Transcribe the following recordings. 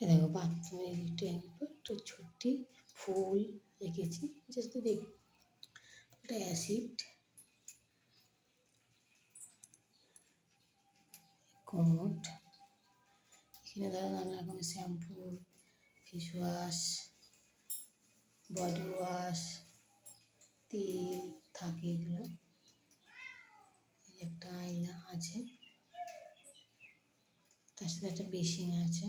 দেখো বাথরুমের ট্যাঙ্ক একটু ছোট্টি ফুল রেখেছি। জাস্ট দেখ ওটা অ্যাসিড কোমোট এখানে ধরো নানা রকমের shampoo face wash body wash তেল থাকে এগুলো। একটা আয়না আছে, তার সাথে একটা বেসিন আছে।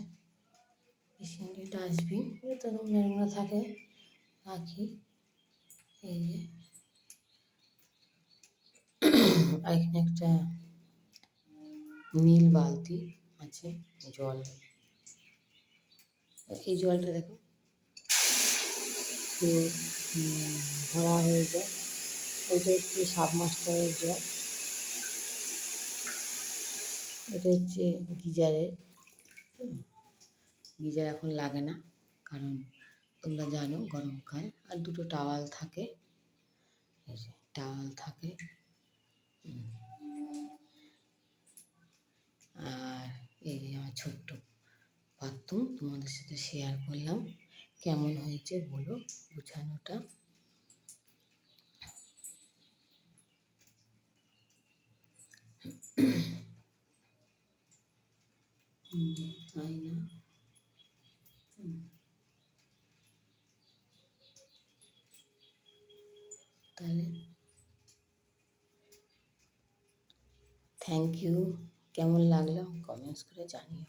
বেসিনটি ডাস্টবিন তো নোংরা থাকে। রাখি। এই যে। এখানে একটা নীল বালতি আছে, জল। এই জলটা দেখো। ভরা হয়ে যায়। ওইটা হচ্ছে সাবমাস্টারের জল। এটা হচ্ছে গিজারের। গিজার এখন লাগে না। কারণ তোমরা জানো গরমকাল আর দুটো টাওয়াল থাকে। টাওয়াল থাকে। আর এই যে আমার ছোট্ট বাথরুম, তোমাদের সাথে শেয়ার করলাম। কেমন হয়েছে বলো গুছানোটা। আয়না হুম। তাহলে থ্যাংক ইউ কেমন লাগলো কমেন্টস করে জানিও